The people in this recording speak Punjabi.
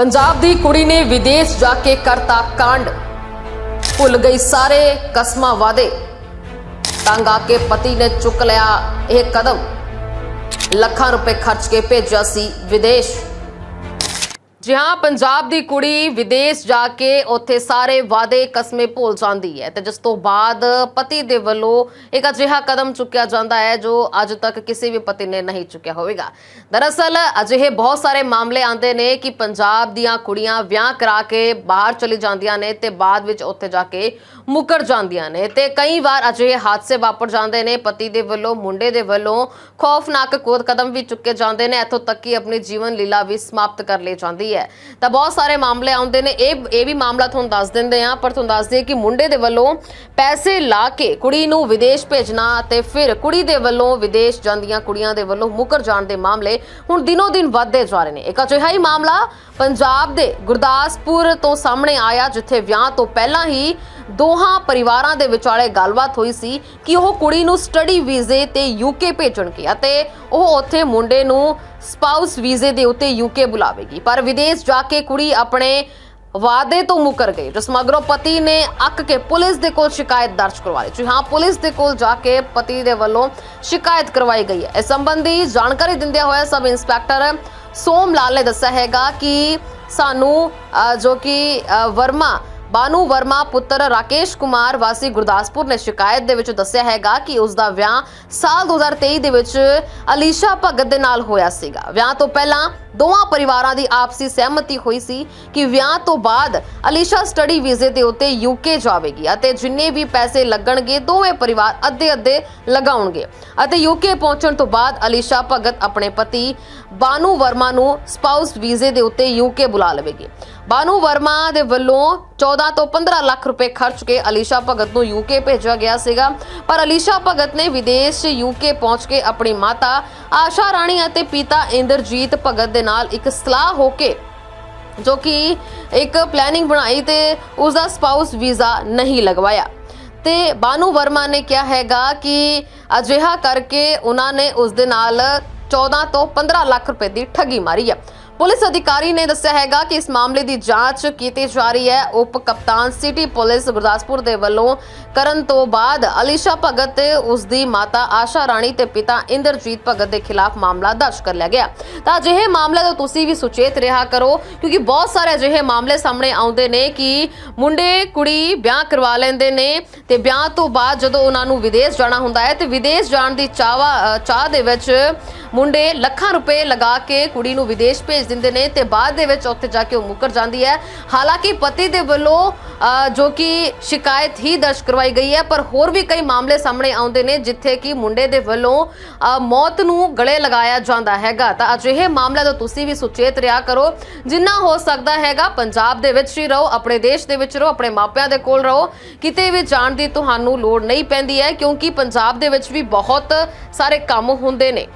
ਪੰਜਾਬ ਦੀ ਕੁੜੀ ਨੇ ਵਿਦੇਸ਼ ਜਾ ਕੇ ਕਰਤਾ ਕਾਂਡ। ਭੁੱਲ ਗਈ ਸਾਰੇ ਕਸਮਾਂ ਵਾਦੇ ਤੰਗ ਆ ਕੇ ਪਤੀ ਨੇ ਚੁੱਕ ਲਿਆ ਇਹ ਕਦਮ। ਲੱਖਾਂ ਰੁਪਏ ਖਰਚ ਕੇ ਭੇਜਿਆ ਸੀ ਵਿਦੇਸ਼। ਜੀ ਹਾਂ ਪੰਜਾਬ ਦੀ ਕੁੜੀ ਵਿਦੇਸ਼ ਜਾ ਕੇ ਉੱਥੇ ਸਾਰੇ ਵਾਅਦੇ ਕਸਮੇ ਭੁੱਲ ਜਾਂਦੀ ਹੈ ਤੇ ਜਿਸ ਤੋਂ ਬਾਅਦ ਪਤੀ ਦੇ ਵੱਲੋਂ ਇੱਕ ਅਜਿਹਾ ਕਦਮ ਚੁੱਕਿਆ ਜਾਂਦਾ ਹੈ ਜੋ ਅੱਜ ਤੱਕ ਕਿਸੇ ਵੀ ਪਤੀ ਨੇ ਨਹੀਂ ਚੁੱਕਿਆ ਹੋਵੇਗਾ ਦਰਅਸਲ ਅਜਿਹੇ ਬਹੁਤ ਸਾਰੇ ਮਾਮਲੇ ਆਉਂਦੇ ਨੇ ਕਿ ਪੰਜਾਬ ਦੀਆਂ ਕੁੜੀਆਂ ਵਿਆਹ ਕਰਾ ਕੇ ਬਾਹਰ ਚਲੀ ਜਾਂਦੀਆਂ ਨੇ ਤੇ ਬਾਅਦ ਵਿੱਚ ਉੱਥੇ ਜਾ ਕੇ ਮੁਕਰ ਜਾਂਦੀਆਂ ਨੇ ਤੇ ਕਈ ਵਾਰ ਅਜਿਹੇ ਹਾਦਸੇ ਵਾਪਰ ਜਾਂਦੇ ਨੇ ਪਤੀ ਦੇ ਵੱਲੋਂ ਮੁੰਡੇ ਦੇ ਵੱਲੋਂ ਖੌਫਨਾਕ ਕੋਦ ਕਦਮ ਵੀ ਚੁੱਕੇ ਜਾਂਦੇ ਨੇ ਇੱਥੋਂ ਤੱਕ ਕਿ ਆਪਣੀ ਜੀਵਨ ਲੀਲਾ ਵੀ ਸਮਾਪਤ ਕਰ ਲਈ ਜਾਂਦੀ ਹੈ ਤਾਂ ਬਹੁਤ ਸਾਰੇ ਮਾਮਲੇ ਆਉਂਦੇ ਨੇ। ਇਹ ਇਹ ਵੀ ਮਾਮਲਾ ਤੁਹਾਨੂੰ ਦੱਸ ਦਿੰਦੇ ਆ ਪਰ ਤੁਹਾਨੂੰ ਦੱਸ ਦਈਏ ਕਿ ਮੁੰਡੇ ਦੇ ਵੱਲੋਂ ਪੈਸੇ ਲਾ ਕੇ ਕੁੜੀ ਨੂੰ ਵਿਦੇਸ਼ ਭੇਜਣਾ ਤੇ ਫਿਰ ਕੁੜੀ ਦੇ ਵੱਲੋਂ ਵਿਦੇਸ਼ ਜਾਂਦੀਆਂ ਕੁੜੀਆਂ ਦੇ ਵੱਲੋਂ ਮੁਕਰ ਜਾਣ ਦੇ ਮਾਮਲੇ ਹੁਣ ਦਿਨੋ ਦਿਨ ਵੱਧਦੇ ਜਾ ਰਹੇ ਨੇ। ਇੱਕ ਅਜਿਹਾ ਹੀ ਮਾਮਲਾ ਪੰਜਾਬ ਦੇ ਗੁਰਦਾਸਪੁਰ ਤੋਂ ਸਾਹਮਣੇ ਆਇਆ, ਜਿੱਥੇ ਵਿਆਹ ਤੋਂ ਪਹਿਲਾਂ ਹੀ ਦੋਹਾਂ ਪਰਿਵਾਰਾਂ ਦੇ ਵਿਚਾਲੇ ਗੱਲਬਾਤ ਹੋਈ ਸੀ ਕਿ ਉਹ ਕੁੜੀ ਨੂੰ ਸਟੱਡੀ ਵੀਜ਼ੇ ਤੇ ਯੂਕੇ ਭੇਜਣਗੇ ਅਤੇ ਉਹ ਉੱਥੇ ਮੁੰਡੇ ਨੂੰ ਸਪਾਊਸ ਵੀਜ਼ੇ ਦੇ ਉੱਤੇ ਯੂਕੇ ਬੁਲਾਵੇਗੀ। ਪਰ ਵਿਦੇਸ਼ ਜਾ ਕੇ ਕੁੜੀ ਆਪਣੇ ਵਾਅਦੇ ਤੋਂ ਮੁਕਰ ਗਈ ਜਿਸ ਮਗਰੋਂ ਪਤੀ ਨੇ ਅੱਕ ਕੇ ਪੁਲਿਸ ਦੇ ਕੋਲ ਸ਼ਿਕਾਇਤ ਦਰਜ ਕਰਵਾ ਲਈ। ਜੀ ਹਾਂ, ਪੁਲਿਸ ਦੇ ਕੋਲ ਜਾ ਕੇ ਪਤੀ ਦੇ ਵੱਲੋਂ ਸ਼ਿਕਾਇਤ ਕਰਵਾਈ ਗਈ ਹੈ। ਇਸ ਸੰਬੰਧੀ ਜਾਣਕਾਰੀ ਦਿੰਦਿਆਂ ਹੋਇਆ ਸਬ ਇੰਸਪੈਕਟਰ ਸੋਮ ਲਾਲ ਨੇ ਦੱਸਿਆ ਹੈਗਾ ਕਿ ਸਾਨੂੰ ਜੋ ਕਿ ਵਰਮਾ ਬਾਨੂ ਵਰਮਾ, ਪੁੱਤਰ ਰਾਕੇਸ਼ ਕੁਮਾਰ ਵਾਸੀ ਗੁਰਦਾਸਪੁਰ ਨੇ ਸ਼ਿਕਾਇਤ ਦੇ ਵਿੱਚ ਦੱਸਿਆ ਹੈਗਾ ਕਿ ਉਸ ਦਾ ਵਿਆਹ ਸਾਲ 2023 ਦੇ ਵਿੱਚ ਅਲੀਸ਼ਾ ਭਗਤ ਦੇ ਨਾਲ ਹੋਇਆ ਸੀਗਾ। ਵਿਆਹ ਤੋਂ ਪਹਿਲਾਂ ਦੋਵਾਂ ਪਰਿਵਾਰਾਂ ਦੀ ਆਪਸੀ ਸਹਿਮਤੀ ਹੋਈ ਸੀ ਕਿ ਵਿਆਹ ਤੋਂ ਬਾਅਦ ਅਲੀਸ਼ਾ ਸਟੱਡੀ ਵੀਜ਼ੇ ਦੇ ਉੱਤੇ ਯੂਕੇ ਜਾਵੇਗੀ ਅਤੇ ਜਿੰਨੇ ਵੀ ਪੈਸੇ ਲੱਗਣਗੇ, ਦੋਵੇਂ ਪਰਿਵਾਰ ਅੱਧੇ-ਅੱਧੇ ਲਗਾਉਣਗੇ ਅਤੇ ਯੂਕੇ ਪਹੁੰਚਣ ਤੋਂ ਬਾਅਦ ਅਲੀਸ਼ਾ ਭਗਤ ਆਪਣੇ ਪਤੀ ਬਾਨੂ ਵਰਮਾ ਨੂੰ ਸਪਾਊਸ ਵੀਜ਼ੇ ਦੇ ਉੱਤੇ ਯੂਕੇ ਬੁਲਾ ਲਵੇਗੀ। ਬਾਨੂ ਵਰਮਾ ਦੇ ਵੱਲੋਂ 14 ਤੋਂ 15 ਲੱਖ ਰੁਪਏ ਖਰਚ ਕੇ ਅਲੀਸ਼ਾ ਭਗਤ ਨੂੰ ਯੂਕੇ ਭੇਜਿਆ ਗਿਆ ਸੀਗਾ। ਪਰ ਅਲੀਸ਼ਾ ਭਗਤ ਨੇ ਵਿਦੇਸ਼ ਯੂਕੇ ਪਹੁੰਚ ਕੇ ਆਪਣੀ ਮਾਤਾ, ਆਸ਼ਾ ਰਾਣੀ ਅਤੇ ਪਿਤਾ ਇੰਦਰਜੀਤ ਭਗਤ ਦੇ ਨਾਲ ਇੱਕ ਸਲਾਹ ਹੋ ਕੇ ਜੋ ਕਿ ਇੱਕ ਪਲੈਨਿੰਗ ਬਣਾਈ ਤੇ ਉਸ ਦਾ ਸਪਾਊਸ ਵੀਜ਼ਾ ਨਹੀਂ ਲਗਵਾਇਆ। ਤੇ ਬਾਨੂ ਵਰਮਾ ਨੇ ਕਿਹਾ ਹੈਗਾ ਕਿ ਅਜਿਹਾ ਕਰਕੇ ਉਹਨਾਂ ਨੇ ਉਸ ਦੇ ਨਾਲ 14 ਤੋਂ 15 ਲੱਖ ਰੁਪਏ ਦੀ ਠੱਗੀ ਮਾਰੀ ਹੈ ਪੁਲਿਸ ਅਧਿਕਾਰੀ ਨੇ ਦੱਸਿਆ ਹੈਗਾ ਕਿ ਇਸ ਮਾਮਲੇ ਦੀ ਜਾਂਚ ਕੀਤੀ ਜਾ ਰਹੀ ਹੈ। ਉਪ ਕਪਤਾਨ ਸਿਟੀ ਪੁਲਿਸ ਗੁਰਦਾਸਪੁਰ ਦੇ ਵੱਲੋਂ ਕਰਨ ਤੋਂ ਬਾਅਦ ਅਲੀਸ਼ਾ ਭਗਤ ਤੇ ਉਸ ਦੀ ਮਾਤਾ ਆਸ਼ਾ ਰਾਣੀ ਤੇ ਪਿਤਾ ਇੰਦਰਜੀਤ ਭਗਤ ਦੇ ਖਿਲਾਫ ਮਾਮਲਾ ਦਰਜ ਕਰ ਲਿਆ ਗਿਆ। ਤਾਂ ਅਜਿਹੇ ਮਾਮਲੇ ਤੋਂ ਤੁਸੀਂ ਵੀ ਸੁਚੇਤ ਰਿਹਾ ਕਰੋ, ਕਿਉਂਕਿ ਬਹੁਤ ਸਾਰੇ ਅਜਿਹੇ ਮਾਮਲੇ ਸਾਹਮਣੇ ਆਉਂਦੇ ਨੇ ਕਿ ਮੁੰਡੇ, ਕੁੜੀ ਵਿਆਹ ਕਰਵਾ ਲੈਂਦੇ ਨੇ ਤੇ ਵਿਆਹ ਤੋਂ ਬਾਅਦ ਜਦੋਂ ਉਹਨਾਂ ਨੂੰ ਵਿਦੇਸ਼ ਜਾਣਾ ਹੁੰਦਾ ਹੈ ਤੇ ਵਿਦੇਸ਼ ਜਾਣ ਦੀ ਚਾਹ ਚਾਹ ਦੇ ਵਿੱਚ ਮੁੰਡੇ ਲੱਖਾਂ ਰੁਪਏ ਲਗਾ ਕੇ ਕੁੜੀ ਨੂੰ ਵਿਦੇਸ਼ ਭੇਜ ਦਿੰਦੇ ਨੇ ਤੇ ਬਾਅਦ ਦੇ ਵਿੱਚ ਉੱਥੇ ਜਾ ਕੇ ਉਹ ਮੁੱਕਰ ਜਾਂਦੀ ਹੈ। ਹਾਲਾਂਕਿ ਪਤੀ ਦੇ ਵੱਲੋਂ ਜੋ ਕਿ ਸ਼ਿਕਾਇਤ ਹੀ ਦਰਜ ਕਰਵਾਈ ਗਈ ਹੈ, ਪਰ ਹੋਰ ਵੀ ਕਈ ਮਾਮਲੇ ਸਾਹਮਣੇ ਆਉਂਦੇ ਨੇ, ਜਿੱਥੇ ਕਿ ਮੁੰਡੇ ਦੇ ਵੱਲੋਂ ਮੌਤ ਨੂੰ ਗਲੇ ਲਗਾਇਆ ਜਾਂਦਾ ਹੈਗਾ। ਤਾਂ ਅਜਿਹੇ ਮਾਮਲੇ ਤੋਂ ਤੁਸੀਂ ਵੀ ਸੁਚੇਤ ਰਿਹਾ ਕਰੋ। ਜਿੰਨਾ ਹੋ ਸਕਦਾ ਹੈਗਾ, ਪੰਜਾਬ ਦੇ ਵਿੱਚ ਹੀ ਰਹੋ, ਆਪਣੇ ਦੇਸ਼ ਦੇ ਵਿੱਚ ਰਹੋ, ਆਪਣੇ ਮਾਪਿਆਂ ਦੇ ਕੋਲ ਰਹੋ। ਕਿਤੇ ਵੀ ਜਾਣ ਦੀ ਤੁਹਾਨੂੰ ਲੋੜ ਨਹੀਂ ਪੈਂਦੀ ਹੈ, ਕਿਉਂਕਿ ਪੰਜਾਬ ਦੇ ਵਿੱਚ ਵੀ ਬਹੁਤ ਸਾਰੇ ਕੰਮ ਹੁੰਦੇ ਨੇ।